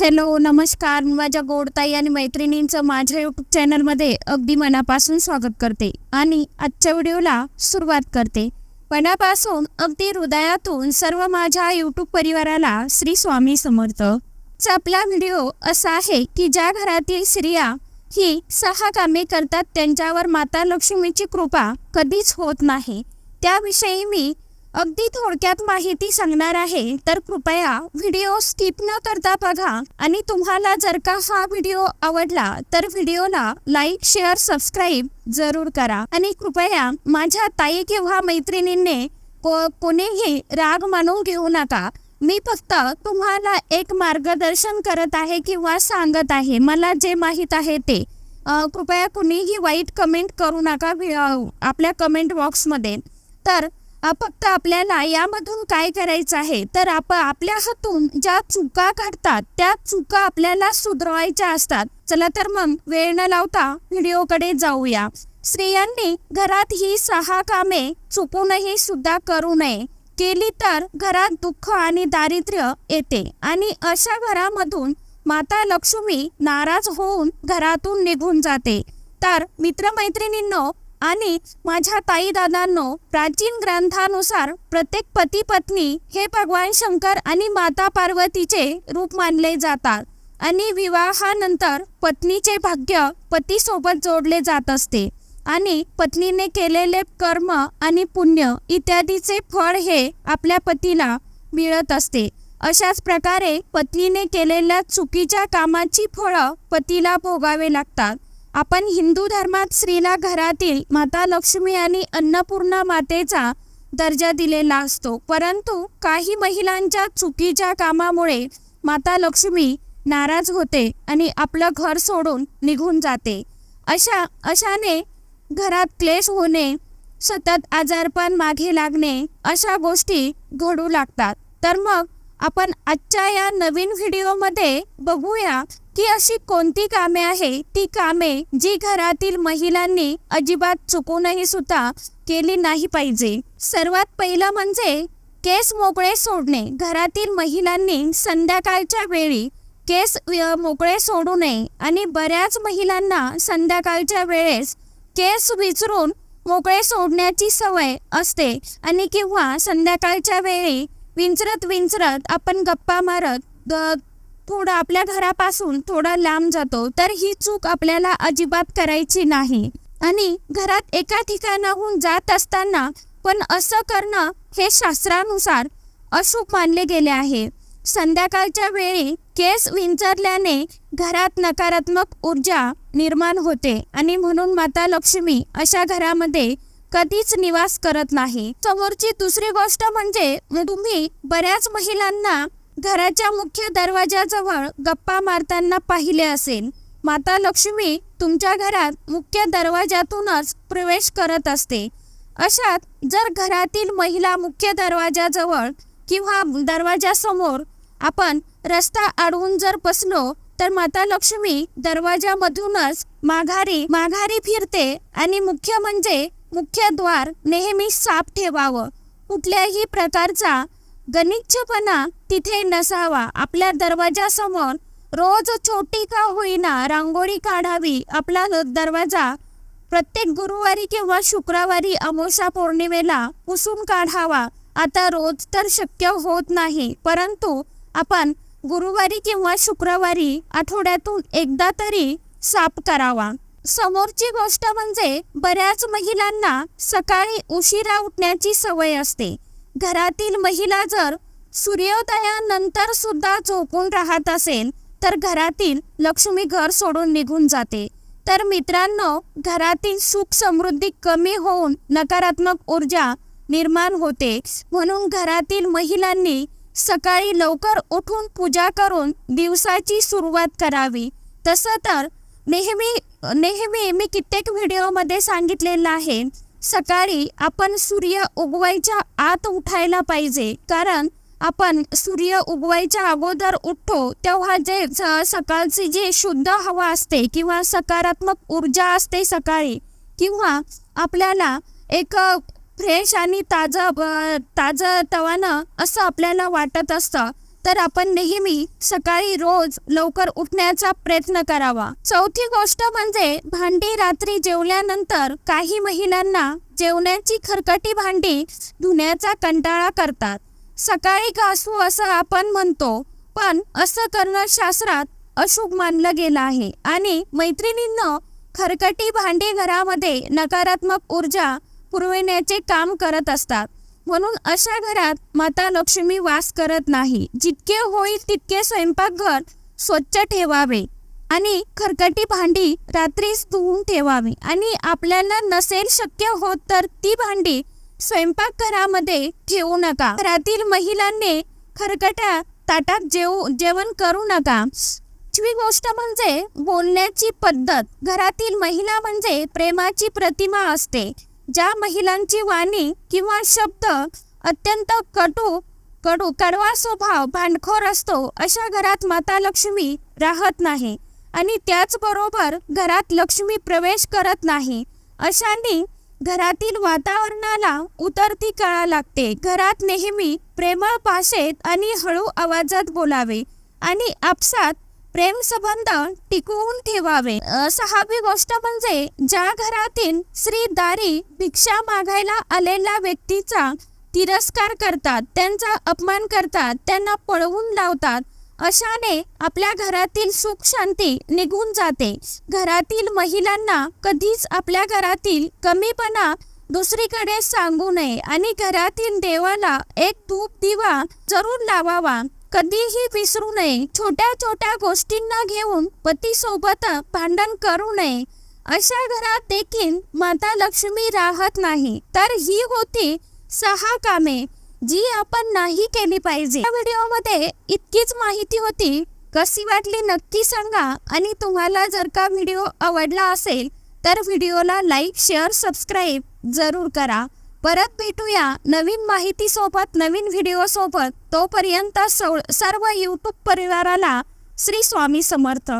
Hello नमस्कार. मी माझ्या गोडताई आणि मैत्रिणींचं माझ्या यूट्यूब चॅनलमध्ये अगदी मनापासून स्वागत करते आणि आजच्या व्हिडिओला सुरुवात करते. मनापासून अगदी हृदयातून सर्व माझ्या यूट्यूब परिवाराला श्री स्वामी समर्थ. आपला व्हिडिओ असा आहे की ज्या घरातील स्त्रिया ही सहा कामे करतात त्यांच्यावर माता लक्ष्मीची कृपा कधीच होत नाही. त्याविषयी मी अगदी थोडक्यात माहिती सांगणार आहे तर कृपया व्हिडिओ स्किप न करता बघा. आणि तुम्हाला जर का हा व्हिडिओ आवडला तर व्हिडिओला लाईक शेअर सबस्क्राईब जरूर करा. आणि कृपया माझ्या ताई किंवा मैत्रिणींनी को- कोणीही राग मानून घेऊ नका. मी फक्त तुम्हाला एक मार्गदर्शन करत आहे किंवा सांगत आहे. मला जे माहीत आहे ते. कृपया कुणीही वाईट कमेंट करू नका व्हि- आपल्या कमेंट बॉक्समध्ये. तर फक्त आपल्याला यामधून काय करायचं आहे? तर आप आपल्या हातून ज्या चुका काढतात त्या चुका आपल्याला सुधारायच्या असतात. चला तर मग वेळ न लावता व्हिडिओकडे जाऊया. स्त्रियांनी घरात ही सहा कामे चुकूनही सुद्धा करू नये. केली तर घरात दुःख आणि दारिद्र्य येते आणि अशा घरामधून माता लक्ष्मी नाराज होऊन घरातून निघून जाते. तर मित्रमैत्रिणींनो आणि माझ्या ताई दादांनो प्राचीन ग्रंथानुसार प्रत्येक पती पत्नी हे भगवान शंकर आणि माता पार्वतीचे रूप मानले जातात आणि विवाहानंतर पत्नीचे भाग्य पतीसोबत जोडले जात असते आणि पत्नीने केलेले कर्म आणि पुण्य इत्यादीचे फळ हे आपल्या पतीला मिळत असते. अशाच प्रकारे पत्नीने केलेल्या चुकीच्या कामाची फळं पतीला भोगावे लागतात. आपण हिंदू धर्मात स्त्रीला घरातील माता लक्ष्मी आणि अन्नपूर्णा मातेचा दर्जा दिलेला असतो. परंतु काही महिलांच्या चुकीच्या कामामुळे माता लक्ष्मी नाराज होते आणि आपलं घर सोडून निघून जाते. अशा अशाने घरात क्लेश होणे सतत आजारपण मागे लागणे अशा गोष्टी घडू लागतात. तर मग आपण आजच्या या नवीन व्हिडिओमध्ये बघूया की अशी कोणती कामे आहे ती कामे जी घरातील महिलांनी अजिबात चुकूनही सुद्धा केली नाही पाहिजे. सर्वात पहिलं म्हणजे केस मोकळे सोडणे. घरातील महिलांनी संध्याकाळच्या वेळी केस मोकळे सोडू नये आणि बऱ्याच महिलांना संध्याकाळच्या वेळेस केस विचरून मोकळे सोडण्याची सवय असते आणि किंवा संध्याकाळच्या वेळी विंचरत विंचरत आपण गप्पा मारत थोडं आपल्या घरापासून थोडा लांब जातो तर ही चूक आपल्याला अजिबात करायची नाही. आणि घरात एका ठिकाणाहून जात असताना पण असं करणं हे शास्त्रानुसार अशुभ मानले गेले आहे. संध्याकाळच्या वेळी केस विंचरल्याने घरात नकारात्मक ऊर्जा निर्माण होते आणि म्हणून माता लक्ष्मी अशा घरामध्ये कधीच निवास करत नाही. समोरची दुसरी गोष्ट म्हणजे तुम्ही बऱ्याच महिलांना घराच्या मुख्य दरवाजाजवळ गप्पा मारताना पाहिले असेल. माता लक्ष्मी तुमच्या घरात मुख्य दरवाजातूनच प्रवेश करत असते. अशात जर घरातील महिला मुख्य दरवाजाजवळ किंवा दरवाजासमोर आपण रस्ता अडवून जर बसलो तर माता लक्ष्मी दरवाजामधूनच माघारी माघारी फिरते आणि मुख्य म्हणजे मुख्य द्वार नेहमी साफ ठेवावं. कुठल्याही प्रकारचा गणिच्छपणा तिथे नसावा. आपल्या दरवाजासमोर रोज छोटी का होईना रांगोळी काढावी. आपला दरवाजा प्रत्येक गुरुवारी किंवा शुक्रवारी अमावस्या पौर्णिमेला पुसून काढावा. आता रोज तर शक्य होत नाही. परंतु आपण गुरुवारी किंवा शुक्रवारी आठवड्यातून एकदा तरी साफ करावा. समोरची गोष्ट म्हणजे बऱ्याच महिलांना सकाळी उशिरा उठण्याची सवय असते. घरातील महिला जर सूर्योदयानंतर सुद्धा झोपून राहत असेल तर घरातील लक्ष्मी घर सोडून निघून जाते. तर मित्रांनो घरातील सुख समृद्धी कमी होऊन नकारात्मक ऊर्जा निर्माण होते. म्हणून घरातील महिलांनी सकाळी लवकर उठून पूजा करून दिवसाची सुरुवात करावी. तसं तर नेहमी नेहमी मी कित्येक व्हिडिओमध्ये सांगितलेलं आहे. सकाळी आपण सूर्य उगवायच्या आत उठायला पाहिजे. कारण आपण सूर्य उगवायच्या अगोदर उठतो तेव्हा जे स- सकाळची जी शुद्ध हवा असते किंवा सकारात्मक ऊर्जा असते सकाळी किंवा आपल्याला एक फ्रेश आणि ताजं ब- ताजं तवानं असं आपल्याला वाटत असतं. तर आपण नेहमी सकाळी रोज लवकर उठण्याचा प्रयत्न करावा. चौथी गोष्ट म्हणजे भांडी रात्री जेवल्यानंतर काही महिलांना जेवणाची खरकटी भांडी धुण्याचा कंटाळा करतात. सकाळी घासू असं आपण म्हणतो पण असं करणं शास्त्रात अशुभ मानलं गेलं आहे. आणि मैत्रिणींना खरकटी भांडी घरामध्ये नकारात्मक ऊर्जा पुरविण्याचे काम करत असतात. म्हणून अशा घरात माता लक्ष्मी वास करत नाही. जितके होईल तितके स्वयंपाकघर स्वच्छ ठेवावे आणि खरकटी भांडी रात्रीच धुवून ठेवावी. आणि आपल्याला नसेल शक्य होत तर ती भांडी स्वयंपाकघरामध्ये ठेवू नका. घरातील महिलांनी खरकट्या ताटात जेव जेवण करू नका. पाचवी गोष्ट म्हणजे बोलण्याची पद्धत. घरातील महिला म्हणजे प्रेमाची प्रतिमा असते. ज्या महिलांची वाणी किंवा शब्द अत्यंत कटू कडू कडवा स्वभाव भांडखोर असतो अशा घरात माता लक्ष्मी राहत नाही आणि त्याचबरोबर घरात लक्ष्मी प्रवेश करत नाही. अशांनी घरातील वातावरणाला उतरती कळा लागते. घरात नेहमी प्रेमळ भाषेत आणि हळू आवाजात बोलावे आणि आपसात प्रेम संबंध टिकवून ठेवावे. सहावी गोष्ट म्हणजे ज्या घरातील श्री दारी भिक्षा मागायला आलेल्या व्यक्तीचा तिरस्कार करतात त्यांचा अपमान करतात त्यांना पळवून लावतात अशाने आपल्या घरातील सुख शांती निघून जाते. घरातील महिलांना कधीच आपल्या घरातील कमीपणा दुसरीकडे सांगू नये आणि घरातील देवाला एक धूप दिवा जरूर लावावा. कधीही विसरू नये. छोट्या छोट्या गोष्टींना घेऊन पतीसोबत भांडण करू नये. अशा घरात देखील माता लक्ष्मी राहत नाही. तर ही होती सहा कामे जी आपण नाही केली पाहिजे. या व्हिडिओमध्ये इतकीच माहिती होती. कशी वाटली नक्की सांगा आणि तुम्हाला जर का व्हिडिओ आवडला असेल तर व्हिडिओला लाईक शेअर सबस्क्राईब जरूर करा. परत भेटूया नवीन माहिती सोबत नवीन व्हिडिओ सोबत तोपर्यंत सौ सर्व यूट्यूब परिवाराला श्री स्वामी समर्थ.